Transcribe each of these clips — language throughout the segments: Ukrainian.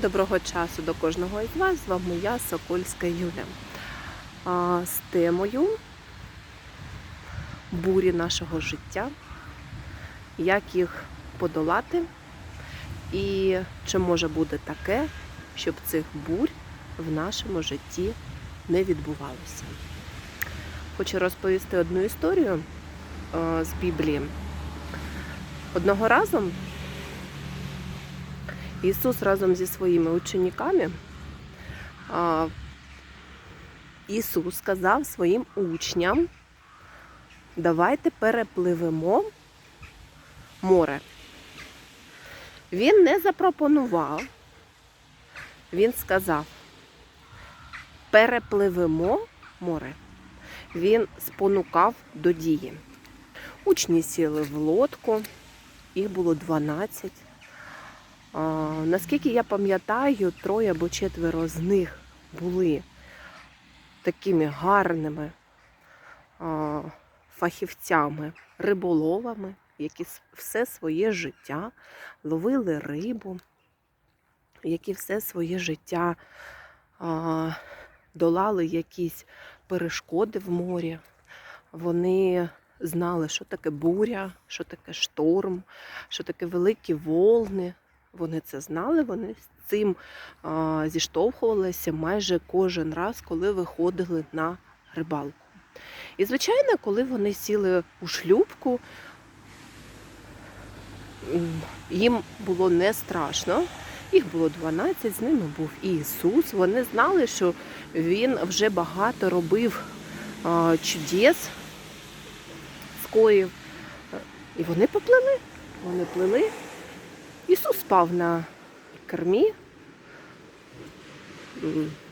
Доброго часу до кожного із вас. З вами я, Сокольська Юля. А, з темою бурі нашого життя, як їх подолати, і чи може бути таке, щоб цих бурь в нашому житті не відбувалося. Хочу розповісти одну історію з Біблії. Одного разу Ісус разом зі своїми учениками, Ісус сказав своїм учням, давайте перепливемо море. Він не запропонував, він сказав, перепливемо море. Він спонукав до дії. Учні сіли в лодку, їх було 12. Наскільки я пам'ятаю, троє або четверо з них були такими гарними фахівцями, риболовами, які все своє життя ловили рибу, які все своє життя долали якісь перешкоди в морі. Вони знали, що таке буря, що таке шторм, що таке великі волни. Вони це знали, вони з цим а, зіштовхувалися майже кожен раз, коли виходили на рибалку. І, звичайно, коли вони сіли у шлюбку, їм було не страшно. Їх було 12, з ними був Ісус. Вони знали, що Він вже багато робив чудес, скоїв. І вони поплили. Вони плили. Ісус спав на кермі.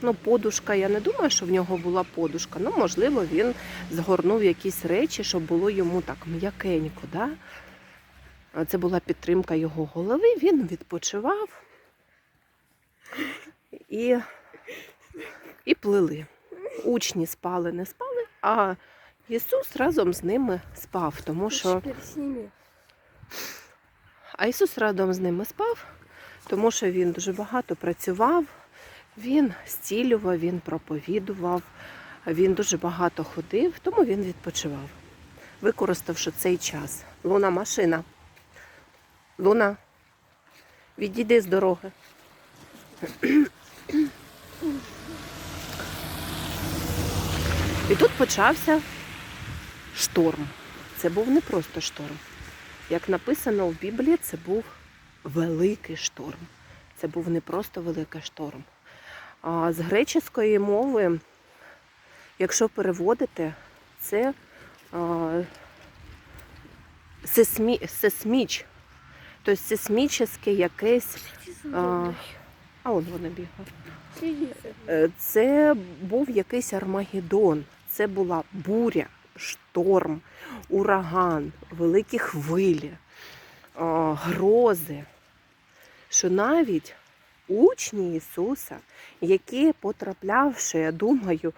Ну, подушка, я не думаю, що в нього була подушка. Ну, можливо, він згорнув якісь речі, щоб було йому так м'якенько. Да? Це була підтримка його голови, він відпочивав і, і плили. Учні спали, не спали, а Ісус разом з ними спав, тому що. А Ісус разом з ними спав, тому що він дуже багато працював, він зцілював, він проповідував, він дуже багато ходив, тому він відпочивав, використавши цей час. Луна машина. Луна, відійди з дороги. І тут почався шторм. Це був не просто шторм. Як написано в Біблії, це був великий шторм. Це був не просто великий шторм. А з греческої мови, якщо переводити, це а, сесмі, сесміч. Тобто сейсмічне якесь. А, а он. Следи. Е, Це був якийсь Армагеддон, це була буря, шторм, ураган, великі хвилі, грози. Що навіть учні Ісуса, які потраплявши, я думаю,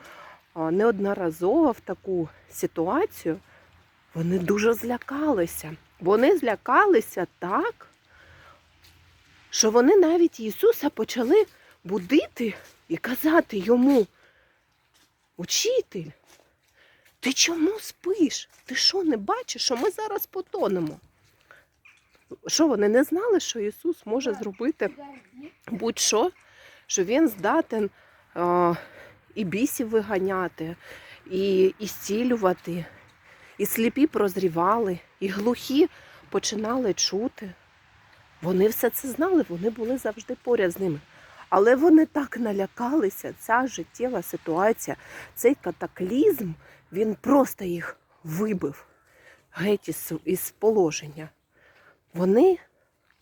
неодноразово в таку ситуацію, вони дуже злякалися. Вони злякалися так, що вони навіть Ісуса почали будити і казати йому: Учитель, ти чому спиш? Ти що не бачиш, що ми зараз потонемо? Що вони не знали, що Ісус може зробити будь-що, що Він здатен а, і бісів виганяти, і, і зцілювати, і сліпі прозрівали, і глухі починали чути. Вони все це знали, вони були завжди поряд з ними. Але вони так налякалися, ця життєва ситуація, цей катаклізм, він просто їх вибив геть із, положення. Вони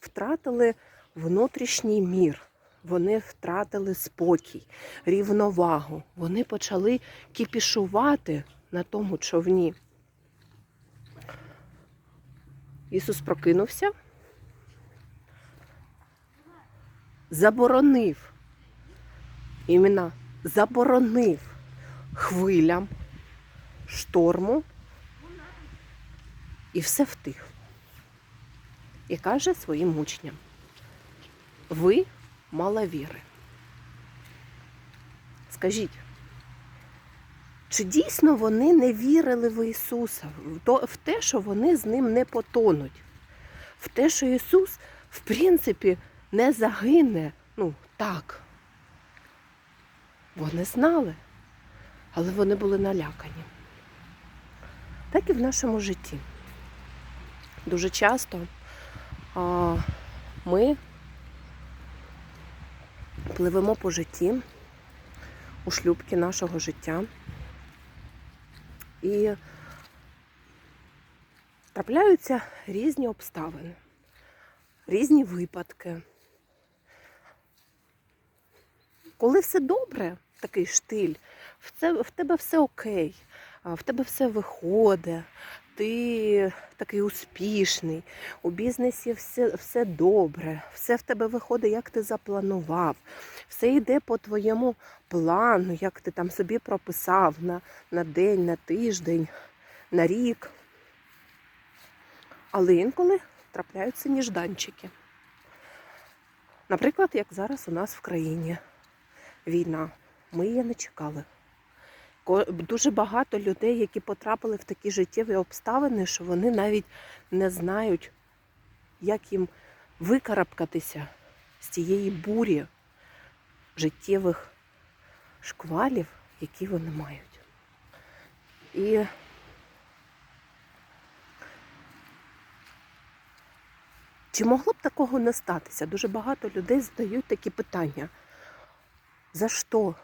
втратили внутрішній мір, вони втратили спокій, рівновагу. Вони почали кіпішувати на тому човні. Ісус прокинувся, заборонив, іменно заборонив хвилям, шторму, і все втихло. І каже своїм учням: ви мало віри. Скажіть, чи дійсно вони не вірили в Ісуса, в те, що вони з ним не потонуть, в те, що Ісус, в принципі, не загине? Ну, так. Вони знали, але вони були налякані. Так і в нашому житті. Дуже часто а, ми пливемо по житті у шлюбки нашого життя. І трапляються різні обставини, різні випадки. Коли все добре, такий штиль, в, це, в тебе все окей, в тебе все виходить, ти такий успішний, у бізнесі все, все добре, все в тебе виходить, як ти запланував, все йде по твоєму плану, як ти там собі прописав на, на день, на тиждень, на рік. Але інколи трапляються ніжданчики. Наприклад, як зараз у нас в країні війна. Ми її не чекали. Дуже багато людей, які потрапили в такі життєві обставини, що вони навіть не знають, як їм викарабкатися з тієї бурі життєвих шквалів, які вони мають. І чи могло б такого не статися? Дуже багато людей задають такі питання. За что?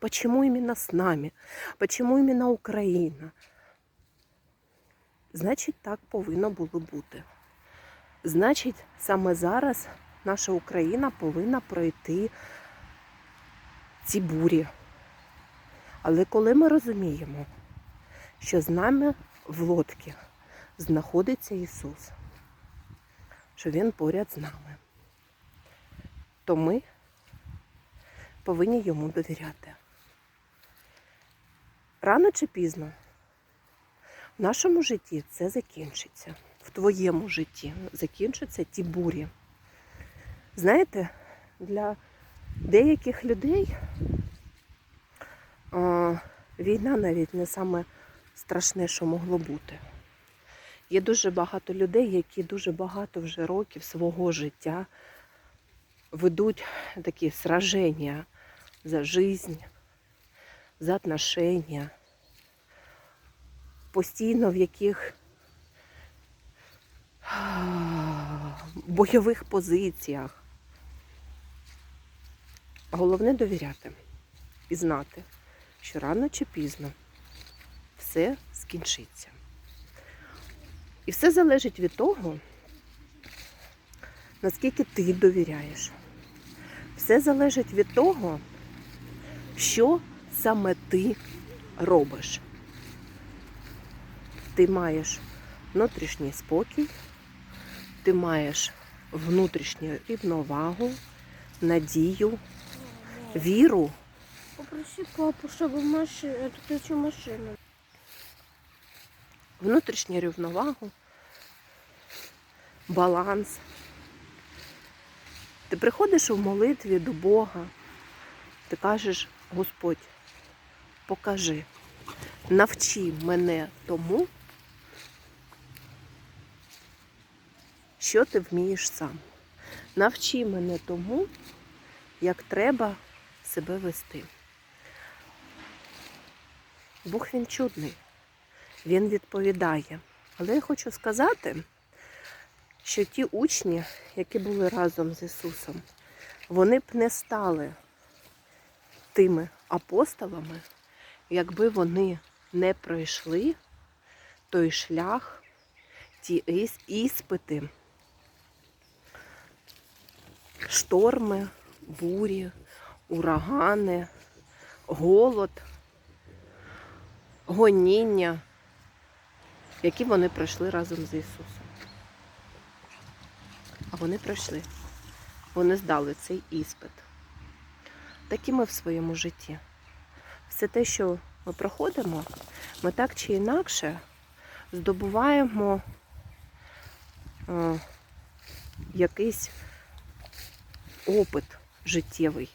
Почему именно с нами? Почему именно Україна? Значить, так повинно було бути. Значить, саме зараз наша Україна повинна пройти ці бурі. Але коли ми розуміємо, що з нами в лодці знаходиться Ісус, що Він поряд з нами, то ми повинні йому довіряти. Рано чи пізно в нашому житті це закінчиться. В твоєму житті закінчаться ті бурі. Знаєте, для деяких людей а, війна навіть не саме страшне, що могло бути. Є дуже багато людей, які дуже багато вже років свого життя ведуть такі сраження за жизнь, за отношения, постійно в яких бойових позиціях. Головне довіряти і знати, що рано чи пізно все скінчиться. І все залежить від того, наскільки ти довіряєш. Все залежить від того, що саме ти робиш. Ти маєш внутрішній спокій, ти маєш внутрішню рівновагу, надію, віру, Попроси папу, эту ключу машину. внутрішню рівновагу, баланс. Ти приходиш у молитві до Бога, ти кажеш, Господь, покажи, навчи мене тому, що ти вмієш сам. Навчи мене тому, як треба себе вести. Бог він чудний, він відповідає. Але я хочу сказати, що ті учні, які були разом з Ісусом, вони б не стали тими апостолами, якби вони не пройшли той шлях, ті іспити, шторми, бурі, урагани, голод, гоніння, які вони пройшли разом з Ісусом. А вони пройшли. Вони здали цей іспит. Так і ми в своєму житті. Все те, що ми проходимо, ми так чи інакше здобуваємо е, якийсь опит життєвий.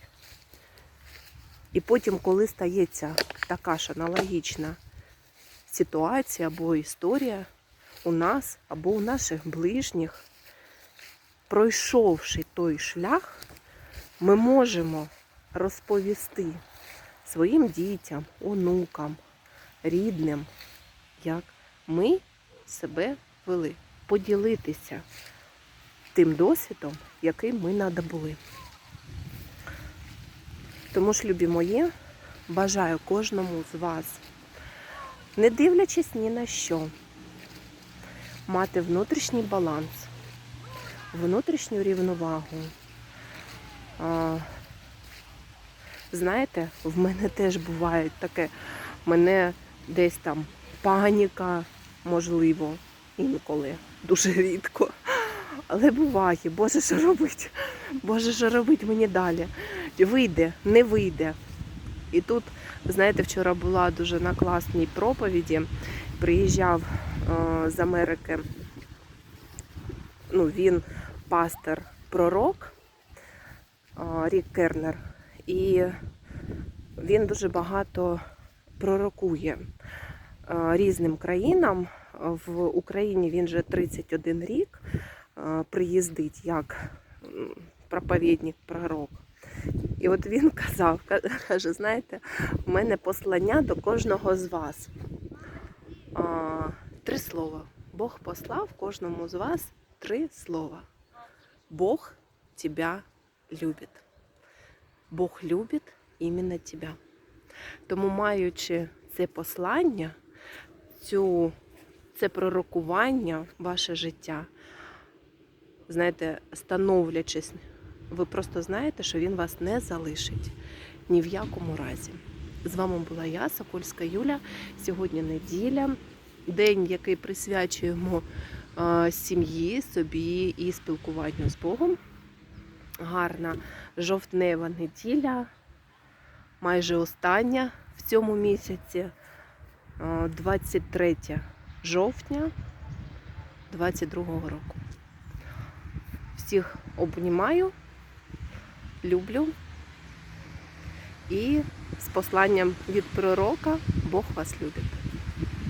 І потім, коли стається така ж аналогічна ситуація або історія у нас або у наших ближніх, пройшовши той шлях, ми можемо розповісти своїм дітям, онукам, рідним, як ми себе вели, поділитися тим досвідом, який ми надобули. Тому ж, любі мої, бажаю кожному з вас, не дивлячись ні на що, мати внутрішній баланс, внутрішню рівновагу. Знаєте, в мене теж буває таке, мене десь там паніка, можливо, інколи, дуже рідко. Але буває, Боже, що робить? Боже, що робить мені далі? Вийде, не вийде. І тут, знаєте, вчора була дуже на класній проповіді. Приїжджав е, з Америки. Ну, він пастор пророк е, Рік Кернер. І він дуже багато пророкує е, різним країнам. В Україні він вже 31 рік е, приїздить як проповідник, пророк. І от він казав, каже, знаєте, у мене послання до кожного з вас. Три слова. Бог послав кожному з вас три слова. Бог тебя любить. Бог любить іменно тебе. Тому, маючи це послання, цю, це пророкування ваше життя, знаєте, становлячись, ви просто знаєте, що він вас не залишить ні в якому разі. З вами була я, Сокольська Юля. Сьогодні неділя, день, який присвячуємо сім'ї, собі і спілкуванню з Богом. Гарна жовтнева неділя, майже остання в цьому місяці, е, 23 жовтня 22 року. Всіх обнімаю, люблю і з посланням від пророка Бог вас любить.